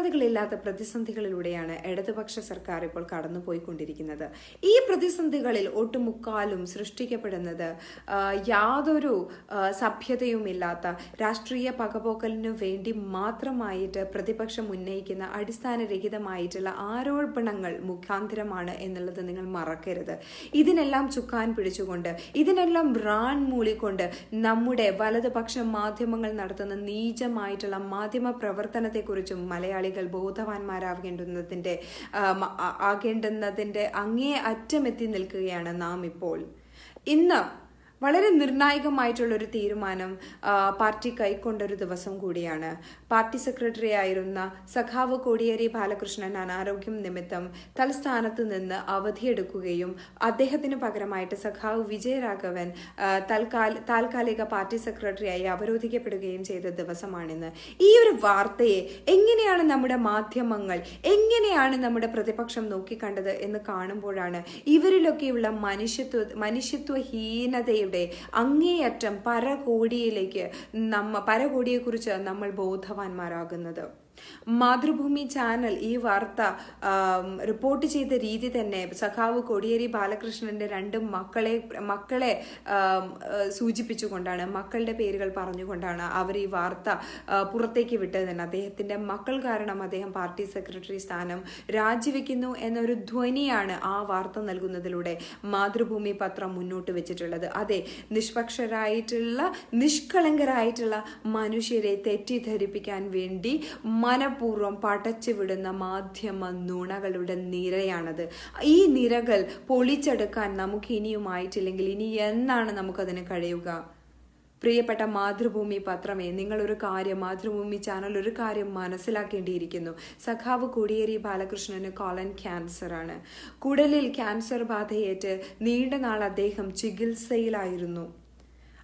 സമാനതകളില്ലാത്ത പ്രതിസന്ധികളിലൂടെയാണ് ഇടതുപക്ഷ സർക്കാർ ഇപ്പോൾ കടന്നുപോയിക്കൊണ്ടിരിക്കുന്നത്. ഈ പ്രതിസന്ധികളിൽ ഒട്ടുമുക്കാലും സൃഷ്ടിക്കപ്പെടുന്നത് യാതൊരു സഭ്യതയുമില്ലാത്ത രാഷ്ട്രീയ പകപോക്കലിനു വേണ്ടി മാത്രമായിട്ട് പ്രതിപക്ഷം ഉന്നയിക്കുന്ന അടിസ്ഥാനരഹിതമായിട്ടുള്ള ആരോപണങ്ങൾ മുഖാന്തരമാണ് എന്നുള്ളത് നിങ്ങൾ മറക്കരുത്. ഇതിനെല്ലാം ചുക്കാൻ പിടിച്ചുകൊണ്ട് ഇതിനെല്ലാം റാൻ മൂളിക്കൊണ്ട് നമ്മുടെ വലതുപക്ഷ മാധ്യമങ്ങൾ നടത്തുന്ന നീചമായിട്ടുള്ള മാധ്യമ പ്രവർത്തനത്തെക്കുറിച്ചും മലയാളികൾ ബോധവാന്മാരാകേണ്ടുന്നതിന്റെ ആകേണ്ടുന്നതിന്റെ അങ്ങേ അറ്റമെത്തി നിൽക്കുകയാണ് നാം ഇപ്പോൾ. ഇന്ന് വളരെ നിർണായകമായിട്ടുള്ളൊരു തീരുമാനം പാർട്ടി കൈക്കൊണ്ടൊരു ദിവസം കൂടിയാണ്. പാർട്ടി സെക്രട്ടറി ആയിരുന്ന സഖാവ് കോടിയേരി ബാലകൃഷ്ണൻ അനാരോഗ്യം നിമിത്തം തൽസ്ഥാനത്ത് നിന്ന് അവധിയെടുക്കുകയും അദ്ദേഹത്തിന് പകരമായിട്ട് സഖാവ് വിജയരാഘവൻ താൽക്കാലിക പാർട്ടി സെക്രട്ടറിയായി അവരോധിക്കപ്പെടുകയും ചെയ്ത ദിവസമാണിന്ന്. ഈ ഒരു വാർത്തയെ എങ്ങനെയാണ് നമ്മുടെ മാധ്യമങ്ങൾ എങ്ങനെയാണ് നമ്മുടെ പ്രതിപക്ഷം നോക്കിക്കണ്ടത് എന്ന് കാണുമ്പോഴാണ് ഇവരിലൊക്കെയുള്ള മനുഷ്യത്വ മനുഷ്യത്വഹീനതയുടെ അങ്ങേയറ്റം പരകോടിയിലേക്ക് നമ്മ പരകോടിയെക്കുറിച്ച് നമ്മൾ ബോധവാന്മാരാകുന്നത്. മാതൃഭൂമി ചാനൽ ഈ വാർത്ത റിപ്പോർട്ട് ചെയ്ത രീതി തന്നെ സഖാവ് കോടിയേരി ബാലകൃഷ്ണന്റെ രണ്ട് മക്കളെ മക്കളെ സൂചിപ്പിച്ചുകൊണ്ടാണ് മക്കളുടെ പേരുകൾ പറഞ്ഞുകൊണ്ടാണ് അവർ ഈ വാർത്ത പുറത്തേക്ക് വിട്ടത് അദ്ദേഹത്തിന്റെ മക്കൾ കാരണം അദ്ദേഹം പാർട്ടി സെക്രട്ടറി സ്ഥാനം രാജിവെക്കുന്നു എന്നൊരു ധ്വനിയാണ് ആ വാർത്ത നൽകുന്നതിലൂടെ മാതൃഭൂമി പത്രം മുന്നോട്ട് വെച്ചിട്ടുള്ളത്. അതെ നിഷ്പക്ഷരായിട്ടുള്ള നിഷ്കളങ്കരായിട്ടുള്ള മനുഷ്യരെ തെറ്റിദ്ധരിപ്പിക്കാൻ വേണ്ടി മനഃപൂർവം പടച്ചുവിടുന്ന മാധ്യമ നുണകളുടെ നിരയാണത്. ഈ നിരകൾ പൊളിച്ചെടുക്കാൻ നമുക്ക് ഇനിയുമായിട്ടില്ലെങ്കിൽ ഇനി എന്നാണ് നമുക്കതിന് കഴിയുക? പ്രിയപ്പെട്ട മാതൃഭൂമി പത്രമേ നിങ്ങളൊരു കാര്യം മാതൃഭൂമി ചാനൽ ഒരു കാര്യം മനസ്സിലാക്കേണ്ടിയിരിക്കുന്നു. സഖാവ് കോടിയേരി ബാലകൃഷ്ണന് കോളൻ ക്യാൻസർ ആണ്. കുടലിൽ ക്യാൻസർ ബാധയേറ്റ് നീണ്ട നാൾ അദ്ദേഹം ചികിത്സയിലായിരുന്നു.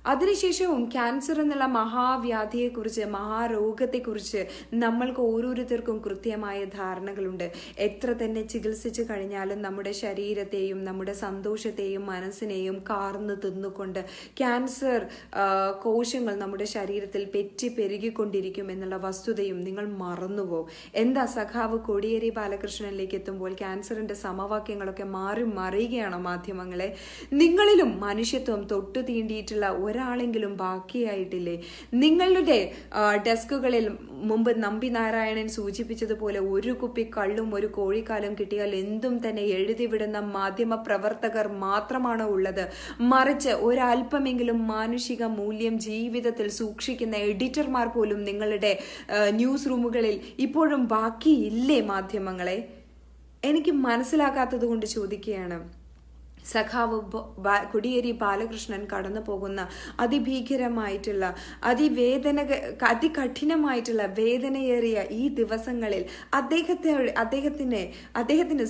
അതിനുശേഷവും ക്യാൻസർ എന്നുള്ള മഹാവ്യാധിയെക്കുറിച്ച് മഹാരോഗത്തെക്കുറിച്ച് നമ്മൾക്ക് ഓരോരുത്തർക്കും കൃത്യമായ ധാരണകളുണ്ട്. എത്ര തന്നെ ചികിത്സിച്ചു കഴിഞ്ഞാലും നമ്മുടെ ശരീരത്തെയും നമ്മുടെ സന്തോഷത്തെയും മനസ്സിനെയും കാർന്ന് തിന്നുകൊണ്ട് ക്യാൻസർ കോശങ്ങൾ നമ്മുടെ ശരീരത്തിൽ പെറ്റി പെരുകിക്കൊണ്ടിരിക്കും എന്നുള്ള വസ്തുതയും നിങ്ങൾ മറന്നുപോകും എന്താ സഖാവ് കോടിയേരി ബാലകൃഷ്ണനിലേക്ക് എത്തുമ്പോൾ ക്യാൻസറിന്റെ സമവാക്യങ്ങളൊക്കെ മാറി മറിയുകയാണോ മാധ്യമങ്ങളെ? നിങ്ങളിലും മനുഷ്യത്വം തൊട്ടു തീണ്ടിയിട്ടുള്ള ഒരാളെങ്കിലും ബാക്കിയായിട്ടില്ലേ? നിങ്ങളുടെ ഡെസ്കുകളിൽ മുമ്പ് നമ്പി നാരായണൻ സൂചിപ്പിച്ചതുപോലെ ഒരു കുപ്പി കള്ളും ഒരു കോഴിക്കാലും കിട്ടിയാൽ എന്തും തന്നെ എഴുതിവിടുന്ന മാധ്യമ പ്രവർത്തകർ മാത്രമാണ് ഉള്ളത്. മറിച്ച് ഒരല്പമെങ്കിലും മാനുഷിക മൂല്യം ജീവിതത്തിൽ സൂക്ഷിക്കുന്ന എഡിറ്റർമാർ പോലും നിങ്ങളുടെ ന്യൂസ് റൂമുകളിൽ ഇപ്പോഴും ബാക്കിയില്ലേ മാധ്യമങ്ങളെ? എനിക്ക് മനസ്സിലാക്കാത്തത് കൊണ്ട് ചോദിക്കുകയാണ്. സഖാവ് കുടിയേരി ബാലകൃഷ്ണൻ കടന്നു പോകുന്ന അതിഭീകരമായിട്ടുള്ള അതിവേദന അതികഠിനമായിട്ടുള്ള വേദനയേറിയ ഈ ദിവസങ്ങളിൽ അദ്ദേഹത്തെ അദ്ദേഹത്തിനെ അദ്ദേഹത്തിന്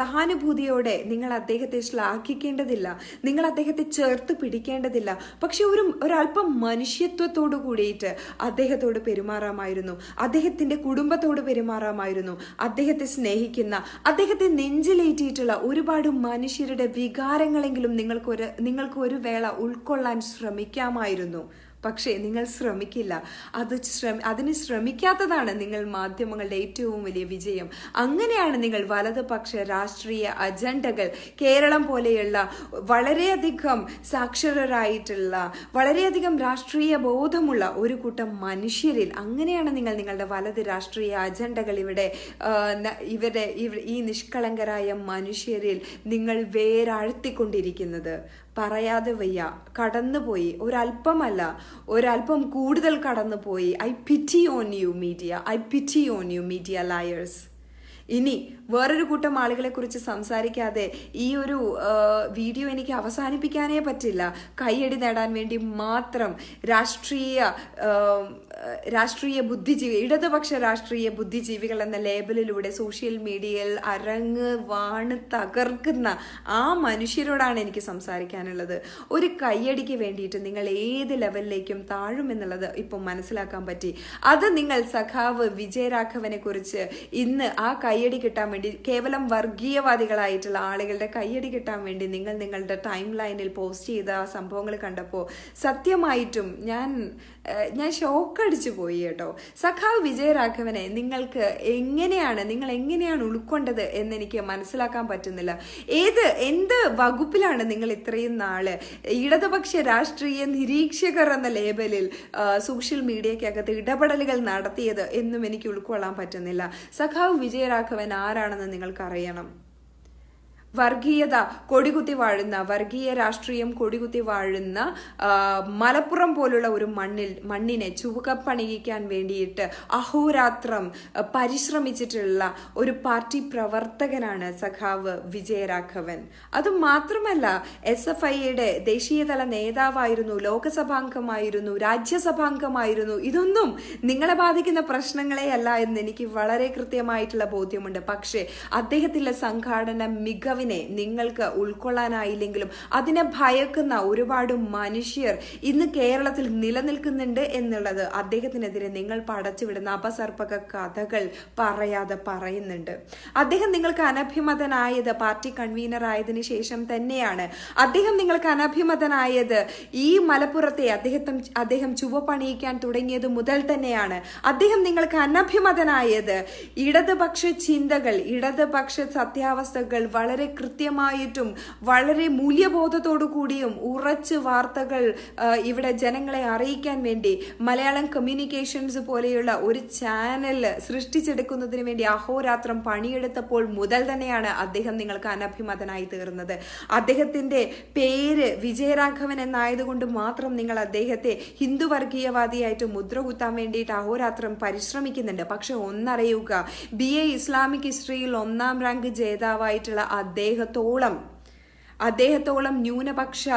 സഹാനുഭൂതിയോടെ നിങ്ങൾ അദ്ദേഹത്തെ ശ്ലാഘിക്കേണ്ടതില്ല. നിങ്ങൾ അദ്ദേഹത്തെ ചേർത്ത് പിടിക്കേണ്ടതില്ല. പക്ഷെ ഒരു ഒരല്പം മനുഷ്യത്വത്തോടു കൂടിയിട്ട് അദ്ദേഹത്തോട് പെരുമാറാമായിരുന്നു. അദ്ദേഹത്തിന്റെ കുടുംബത്തോട് പെരുമാറാമായിരുന്നു. അദ്ദേഹത്തെ സ്നേഹിക്കുന്ന അദ്ദേഹത്തെ നെഞ്ചിലേറ്റിയിട്ടുള്ള ഒരുപാട് മനുഷ്യരുടെ വികാരങ്ങളെങ്കിലും നിങ്ങൾക്കൊരു നിങ്ങൾക്ക് ഒരു വേള ഉൾക്കൊള്ളാൻ ശ്രമിക്കാമായിരുന്നു. പക്ഷേ നിങ്ങൾ ശ്രമിക്കില്ല. അത് ശ്രമ അതിന് ശ്രമിക്കാത്തതാണ് നിങ്ങൾ മാധ്യമങ്ങളുടെ ഏറ്റവും വലിയ വിജയം. അങ്ങനെയാണ് നിങ്ങൾ വലതുപക്ഷ രാഷ്ട്രീയ അജണ്ടകൾ കേരളം പോലെയുള്ള വളരെയധികം സാക്ഷരരായിട്ടുള്ള വളരെയധികം രാഷ്ട്രീയ ബോധമുള്ള ഒരു കൂട്ടം മനുഷ്യരിൽ അങ്ങനെയാണ് നിങ്ങൾ നിങ്ങളുടെ വലത് രാഷ്ട്രീയ അജണ്ടകൾ ഇവിടെ ഇവരെ ഇവരുടെ ഈ നിഷ്കളങ്കരായ മനുഷ്യരിൽ നിങ്ങൾ വേരാഴ്ത്തിക്കൊണ്ടിരിക്കുന്നത്. പറയാതെ വയ്യ. കടന്നുപോയി. ഒരല്പമല്ല ഒരല്പം കൂടുതൽ കടന്നുപോയി. I pity on you media I pity on you media liars ഇനി വേറൊരു കൂട്ടം ആളുകളെ കുറിച്ച് സംസാരിക്കാതെ ഈ ഒരു വീഡിയോ എനിക്ക് അവസാനിപ്പിക്കാനേ പറ്റില്ല. കൈയടി നേടാൻ വേണ്ടി മാത്രം രാഷ്ട്രീയ രാഷ്ട്രീയ ബുദ്ധിജീവി ഇടതുപക്ഷ രാഷ്ട്രീയ ബുദ്ധിജീവികൾ എന്ന ലേബലിലൂടെ സോഷ്യൽ മീഡിയയിൽ അരങ്ങ് വാണ് തകർക്കുന്ന ആ മനുഷ്യരോടാണ് എനിക്ക് സംസാരിക്കാനുള്ളത്. ഒരു കയ്യടിക്ക് വേണ്ടിയിട്ട് നിങ്ങൾ ഏത് ലെവലിലേക്കും താഴും എന്നുള്ളത് ഇപ്പം മനസ്സിലാക്കാൻ പറ്റി. അത് നിങ്ങൾ സഖാവ് വിജയരാഘവനെ കുറിച്ച് ഇന്ന് ആ കയ്യടി കിട്ടാൻ വേണ്ടി കേവലം വർഗീയവാദികളായിട്ടുള്ള ആളുകളുടെ കയ്യടി കിട്ടാൻ വേണ്ടി നിങ്ങൾ നിങ്ങളുടെ ടൈം ലൈനിൽ പോസ്റ്റ് ചെയ്ത സംഭവങ്ങൾ കണ്ടപ്പോൾ സത്യമായിട്ടും ഞാൻ ഞാൻ ഷോക്ക് അടിച്ചു പോയി കേട്ടോ. സഖാവ് വിജയരാഘവനെ നിങ്ങൾക്ക് എങ്ങനെയാണ് നിങ്ങൾ എങ്ങനെയാണ് ഉൾക്കൊണ്ടത് എന്നെനിക്ക് മനസ്സിലാക്കാൻ പറ്റുന്നില്ല. ഏത് എന്ത് വകുപ്പിലാണ് നിങ്ങൾ ഇത്രയും നാൾ? ഇടതുപക്ഷ രാഷ്ട്രീയ നിരീക്ഷകർ എന്ന ലേബലിൽ സോഷ്യൽ മീഡിയക്കകത്ത് ഇടപെടലുകൾ നടത്തിയത് എന്നും എനിക്ക് ഉൾക്കൊള്ളാൻ പറ്റുന്നില്ല. സഖാവ് വിജയരാഘവൻ ആരാണെന്ന് നിങ്ങൾക്കറിയണം? വർഗീയത കൊടികുത്തി വാഴുന്ന വർഗീയ രാഷ്ട്രീയം കൊടികുത്തി വാഴുന്ന മലപ്പുറം പോലുള്ള ഒരു മണ്ണിൽ മണ്ണിനെ ചുവക്കപ്പണിയിക്കാൻ വേണ്ടിയിട്ട് അഹോരാത്രം പരിശ്രമിച്ചിട്ടുള്ള ഒരു പാർട്ടി പ്രവർത്തകനാണ് സഖാവ് വിജയരാഘവൻ. അത് മാത്രമല്ല എസ് എഫ് ഐയുടെ ദേശീയതല നേതാവായിരുന്നു ലോകസഭാംഗമായിരുന്നു രാജ്യസഭാംഗമായിരുന്നു. ഇതൊന്നും നിങ്ങളെ ബാധിക്കുന്ന പ്രശ്നങ്ങളെ അല്ല എന്ന് എനിക്ക് വളരെ കൃത്യമായിട്ടുള്ള ബോധ്യമുണ്ട്. പക്ഷേ അദ്ദേഹത്തിന്റെ സംഘാടന മികവിനെ നിങ്ങൾക്ക് ഉൾക്കൊള്ളാനായില്ലെങ്കിലും അതിനെ ഭയക്കുന്ന ഒരുപാട് മനുഷ്യർ ഇന്ന് കേരളത്തിൽ നിലനിൽക്കുന്നുണ്ട് എന്നുള്ളത് അദ്ദേഹത്തിനെതിരെ നിങ്ങൾ പടച്ചുവിടുന്ന അപസർപ്പക കഥകൾ പറയാതെ പറയുന്നുണ്ട്. അദ്ദേഹം നിങ്ങൾക്ക് അനഭിമതനായത് പാർട്ടി കൺവീനർ ആയതിനു ശേഷം തന്നെയാണ്. അദ്ദേഹം നിങ്ങൾക്ക് അനഭിമതനായത് ഈ മലപ്പുറത്തെ അദ്ദേഹത്തെ അദ്ദേഹം ചുവപ്പണിയിക്കാൻ തുടങ്ങിയത് മുതൽ തന്നെയാണ്. അദ്ദേഹം നിങ്ങൾക്ക് അനഭിമതനായത് ഇടതുപക്ഷ ചിന്തകൾ ഇടതുപക്ഷ സത്യാവസ്ഥകൾ വളരെ കൃത്യമായിട്ടും വളരെ മൂല്യബോധത്തോടു കൂടിയും ഉറച്ച് വാർത്തകൾ ഇവിടെ ജനങ്ങളെ അറിയിക്കാൻ വേണ്ടി മലയാളം കമ്മ്യൂണിക്കേഷൻസ് പോലെയുള്ള ഒരു ചാനൽ സൃഷ്ടിച്ചെടുക്കുന്നതിന് വേണ്ടി അഹോരാത്രം പണിയെടുത്തപ്പോൾ മുതൽ തന്നെയാണ് അദ്ദേഹം നിങ്ങൾക്ക് അനഭിമതനായി തീർന്നത്. അദ്ദേഹത്തിന്റെ പേര് വിജയരാഘവൻ എന്നായതുകൊണ്ട് മാത്രം നിങ്ങൾ അദ്ദേഹത്തെ ഹിന്ദു വർഗീയവാദിയായിട്ട് മുദ്ര കുത്താൻ വേണ്ടിയിട്ട് അഹോരാത്രം പരിശ്രമിക്കുന്നുണ്ട്. പക്ഷെ ഒന്നറിയുക ബി എ ഇസ്ലാമിക് ഹിസ്റ്ററിയിൽ ഒന്നാം റാങ്ക് ജേതാവായിട്ടുള്ള അദ്ദേഹത്തോളം അദ്ദേഹത്തോളം ന്യൂനപക്ഷ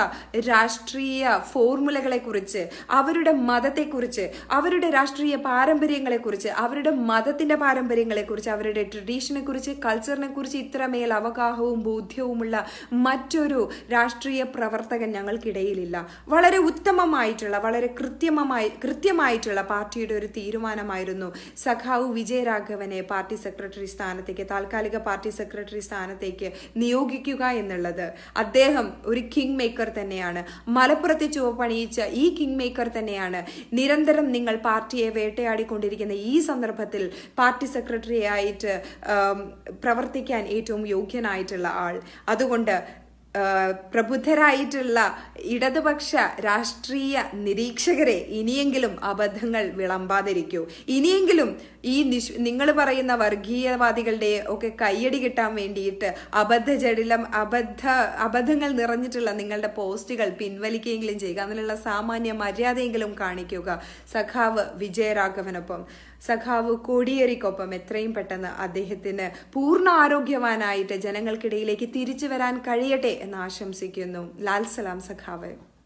രാഷ്ട്രീയ ഫോർമുലകളെ കുറിച്ച് അവരുടെ മതത്തെക്കുറിച്ച് അവരുടെ രാഷ്ട്രീയ പാരമ്പര്യങ്ങളെക്കുറിച്ച് അവരുടെ മതത്തിന്റെ പാരമ്പര്യങ്ങളെക്കുറിച്ച് അവരുടെ ട്രഡീഷനെ കുറിച്ച് കൾച്ചറിനെ കുറിച്ച് ഇത്രമേൽ അവഗാഹവും ബോധ്യവുമുള്ള മറ്റൊരു രാഷ്ട്രീയ പ്രവർത്തകൻ ഞങ്ങൾക്കിടയിലില്ല. വളരെ ഉത്തമമായിട്ടുള്ള വളരെ കൃത്യമായി കൃത്യമായിട്ടുള്ള പാർട്ടിയുടെ ഒരു തീരുമാനമായിരുന്നു സഖാവ് വിജയരാഘവനെ പാർട്ടി സെക്രട്ടറി സ്ഥാനത്തേക്ക് താൽക്കാലിക പാർട്ടി സെക്രട്ടറി സ്ഥാനത്തേക്ക് നിയോഗിക്കുക എന്നുള്ളത്. അദ്ദേഹം ഒരു കിങ് മേക്കർ തന്നെയാണ്. മലപ്പുറത്തെ ചുവപ്പണിയിച്ച ഈ കിങ് മേക്കർ തന്നെയാണ്. നിരന്തരം നിങ്ങൾ പാർട്ടിയെ വേട്ടയാടിക്കൊണ്ടിരിക്കുന്ന ഈ സന്ദർഭത്തിൽ പാർട്ടി സെക്രട്ടറി ആയിട്ട് പ്രവർത്തിക്കാൻ ഏറ്റവും യോഗ്യനായിട്ടുള്ള ആൾ. അതുകൊണ്ട് പ്രബുദ്ധരായിട്ടുള്ള ഇടതുപക്ഷ രാഷ്ട്രീയ നിരീക്ഷകരെ ഇനിയെങ്കിലും അബദ്ധങ്ങൾ വിളമ്പാതിരിക്കൂ. ഇനിയെങ്കിലും ഈ നിഷ് നിങ്ങൾ പറയുന്ന വർഗീയവാദികളുടെ ഒക്കെ കയ്യടി കിട്ടാൻ വേണ്ടിയിട്ട് അബദ്ധജടിലം അബദ്ധ അബദ്ധങ്ങൾ നിറഞ്ഞിട്ടുള്ള നിങ്ങളുടെ പോസ്റ്റുകൾ പിൻവലിക്കുകയെങ്കിലും ചെയ്യുക. അതിനുള്ള സാമാന്യ മര്യാദയെങ്കിലും കാണിക്കുക. സഖാവ് വിജയരാഘവനൊപ്പം. സഖാവ് കോടിയേരിക്കൊപ്പം എത്രയും പെട്ടെന്ന് അദ്ദേഹത്തിന് പൂർണ ആരോഗ്യവാനായിട്ട് ജനങ്ങൾക്കിടയിലേക്ക് തിരിച്ചു വരാൻ കഴിയട്ടെ എന്ന് ആശംസിക്കുന്നു. ലാൽ സലാം സഖാവ്.